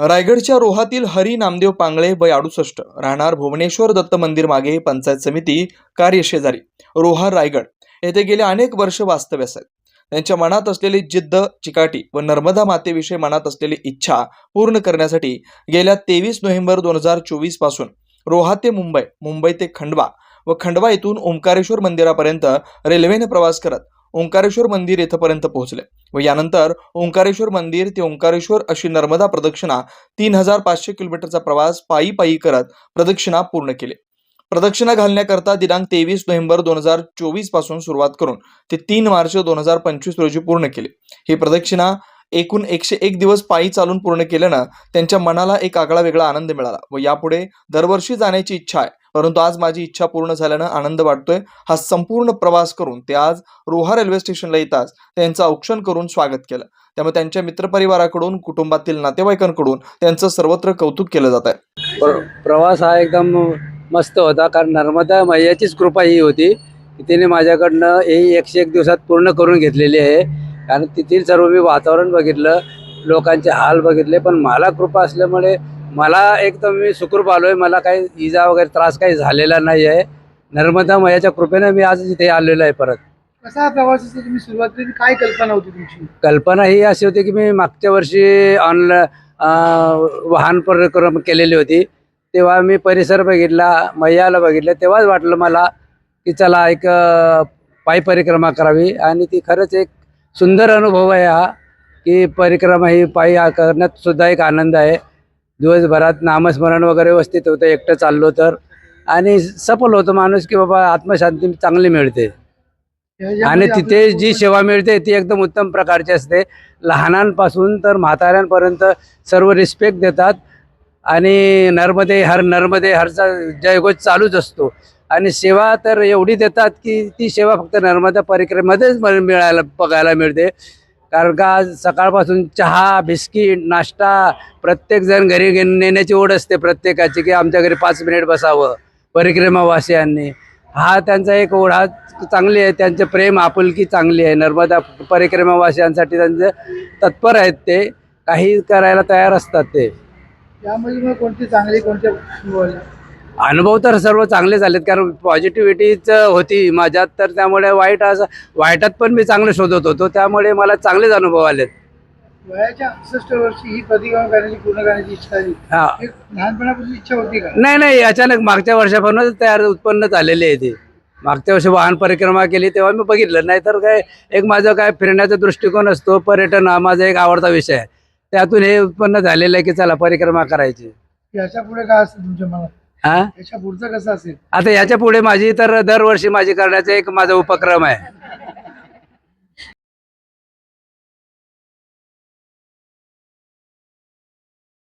रायगडच्या रोहातील हरी नामदेव पांगळे वय अडुसष्ट. राहणार भुवनेश्वर दत्त मंदिर मागे पंचायत समिती कार्यशेजारी. रोहा रायगड. येथे गेले अनेक वर्ष वास्तव्यास आहेत. त्यांच्या मनात असलेली जिद्द चिकाटी व नर्मदा मातेविषयी मनात असलेली इच्छा पूर्ण करण्यासाठी गेल्या तेवीस नोव्हेंबर दोन हजार चोवीसपासून रोहा ते मुंबई मुंबई ते खंडवा व खंडवा येथून ओंकारेश्वर मंदिरापर्यंत रेल्वेने प्रवास करत ओंकारेश्वर मंदिर येथपर्यंत पोहोचले. व यानंतर ओंकारेश्वर मंदिर ते ओंकारेश्वर अशी नर्मदा प्रदक्षिणा तीन हजार पाचशे किलोमीटरचा प्रवास पायी पायी करत प्रदक्षिणा पूर्ण केली. प्रदक्षिणा घालण्याकरता दिनांक तेवीस नोव्हेंबर दोन हजार चोवीसपासून सुरुवात करून ते तीन मार्च दोन हजार पंचवीस रोजी पूर्ण केली. ही प्रदक्षिणा एकूण एकशे एक दिवस पायी चालून पूर्ण केल्यानं त्यांच्या मनाला एक आगळा वेगळा आनंद मिळाला व यापुढे दरवर्षी जाण्याची इच्छा आहे. परंतु आज माझी इच्छा पूर्ण झाल्यानं आनंद वाटतोय. हा संपूर्ण प्रवास करून ते आज रोहा रेल्वे स्टेशनला येताच त्यांचं औक्षण करून स्वागत केलं. त्यामुळे त्यांच्या मित्रपरिवाराकडून कुटुंबातील नातेवाईकांकडून त्यांचं सर्वत्र कौतुक केलं जात आहे. प्र प्रवास हा एकदम मस्त होता कारण नर्मदा मैयाचीच कृपा ही होती तिने माझ्याकडनं ही एकशे एक दिवसात पूर्ण करून घेतलेली आहे. कारण तिथील सर्व मी वातावरण बघितलं लोकांचे हाल बघितले पण मला कृपा असल्यामुळे मला एकदम मी सुखरूप आलो आहे मला काही इजा वगैरे त्रास काही झालेला नाही आहे नर्मदा मैयाच्या कृपेने मी आज इथे आलेलो आहे परत. कसा प्रवासाची तुम्ही सुरुवात केली? काय कल्पना होती तुमची? कल्पना ही अशी होती की मी मागच्या वर्षी ऑनलाईन वाहन परिक्रमा केलेली होती. तेव्हा मी परिसर बघितला मैयाला बघितलं. तेव्हाच वाटलं मला की चला एक पायी परिक्रमा करावी. आणि ती खरंच एक सुंदर अनुभव आहे हा की परिक्रमा ही पायी करण्यात सुद्धा एक आनंद आहे. दिवसभरात नामस्मरण वगैरे व्यवस्थित होतं एकटं चाललो तर. आणि सफल होतो माणूस की बाबा आत्मशांती चांगली मिळते. आणि तिथे जी सेवा मिळते ती एकदम उत्तम प्रकारची असते. लहानांपासून तर म्हाताऱ्यांपर्यंत सर्व रिस्पेक्ट देतात. आणि नर्मदे हर नर्मदे हरचा जयघोष चालूच असतो. आणि सेवा तर एवढी देतात की ती सेवा फक्त नर्मदा परिक्रमेमध्येच मिळायला बघायला मिळते. कारण का आज सकाळपासून चहा बिस्किट नाश्ता प्रत्येकजण घरी नेण्याची ओढ असते प्रत्येकाची की आमच्या घरी पाच मिनिट बसावं परिक्रमावासियांनी. हा त्यांचा एक ओढा चांगली आहे त्यांचे प्रेम आपुलकी चांगली आहे. नर्मदा परिक्रमावासियांसाठी त्यांचे तत्पर आहेत ते काही करायला तयार असतात ते. त्यामध्ये कोणती चांगली कोणते अनुभव तर सर्व चांगले झालेत कारण पॉझिटिव्हिटीच होती माझ्यात तर त्यामुळे वाईट असं वाईटात पण मी चांगलं शोधत होतो त्यामुळे मला चांगलेच अनुभव आलेत. वयाच्या अडुसष्ट वर्षी ही प्रतिक्रिया करण्याची पूर्ण करण्याची इच्छा झाली. हा. एक लहानपणापासून इच्छा होती का? नाही नाही अचानक मागच्या वर्षापासूनच तयार उत्पन्न झालेली आहे ती. मागच्या वर्षी वाहन परिक्रमा केली तेव्हा मी बघितलं नाहीतर काय एक माझं काय फिरण्याचा दृष्टिकोन असतो पर्यटन हा माझा एक आवडता विषय आहे. त्यातून हे उत्पन्न झालेलं आहे की चला परिक्रमा करायची. याच्यापुढे काय असेल तुमच्या मनात? हा? याच्या पुढचं कसं असेल? आता याच्यापुढे माझी तर दरवर्षी माझी करण्याचा एक माझा उपक्रम आहे.